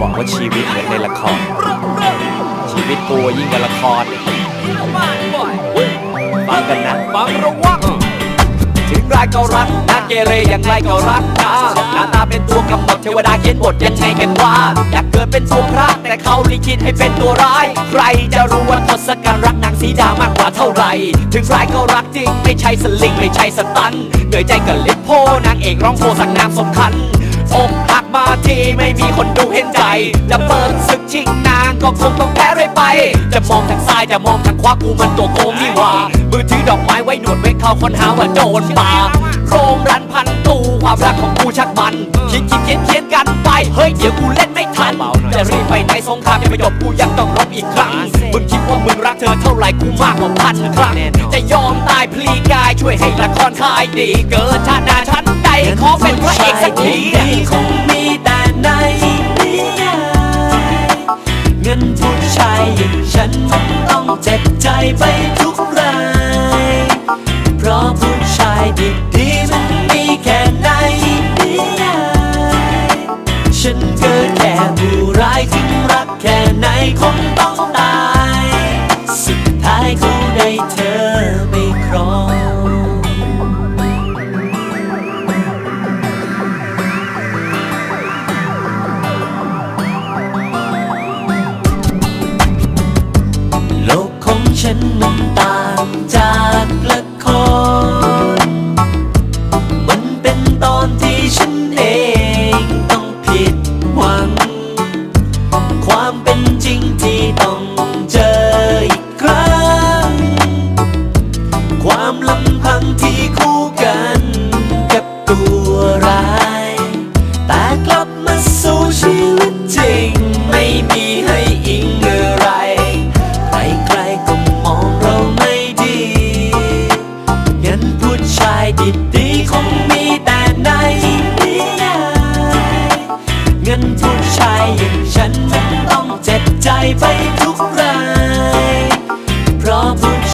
บอกว่าชีวิตเหมือนในละคร ชีวิตกูยิ่งกว่าละครอีกฟังกันนะฟังระวังถึงรายก็รักนะเกเรอย่างไรก็รักนะหน้าตาเป็นตัวกำหนดเทวดาเขียนบทยังไงกันว่าอยากเกิดเป็นตัวพระแต่เขาลิขิตให้เป็นตัวร้าย ใครจะรู้ว่าทศกัณฐ์รักนางสีดามากกว่าเท่าไหร่ ถึงรายก็รักจริงไม่ใช่สลิงไม่ใช่สตันเหนื่อยใจกับลิปโพนางเอกร้องโพสังนามสำคัญอกหัก มาทีไม่มีคนดูเห็นใจ จะเปิดศึกชิงนางก็คงต้องแพ้เรื่อยไป จะมองทางซ้ายจะมองทางขวากูมันตัวโกงนี่หว่ามือถือดอกไม้ไว้หนวดไว้เข้าคนหาว่าโจรป่าโรงรันพันตูความรักของกูชักมันคิดคิดเขียนเขียนกันไป เฮ้ยเดี๋ยวกูเล่นไม่ทันจะรีบไปไหนสงครามยังไม่จบกูยังต้องรบอีกครั้งมึงคิดว่ามึงรักเธอเท่าไหร่กูมากกว่าพันครั้งจะยอมตายพลีกายช่วยให้ละครคายดี เกิดชาติหน้าชั้นใดขอเป็นพระเอกสักทีคง ในนิยายเงินผู้ชายอย่างฉันต้องเจ็บใจไปทุกราย เพราะผู้ชายดีๆมันมีแค่ในนิยายฉันก็แค่ผู้ร้ายถึงรักแค่ไหนคงต้องตายายดีๆคงมีแต่ในนิยายเงินผู้ชายอย่างฉันมันต้องเจ็บใจไป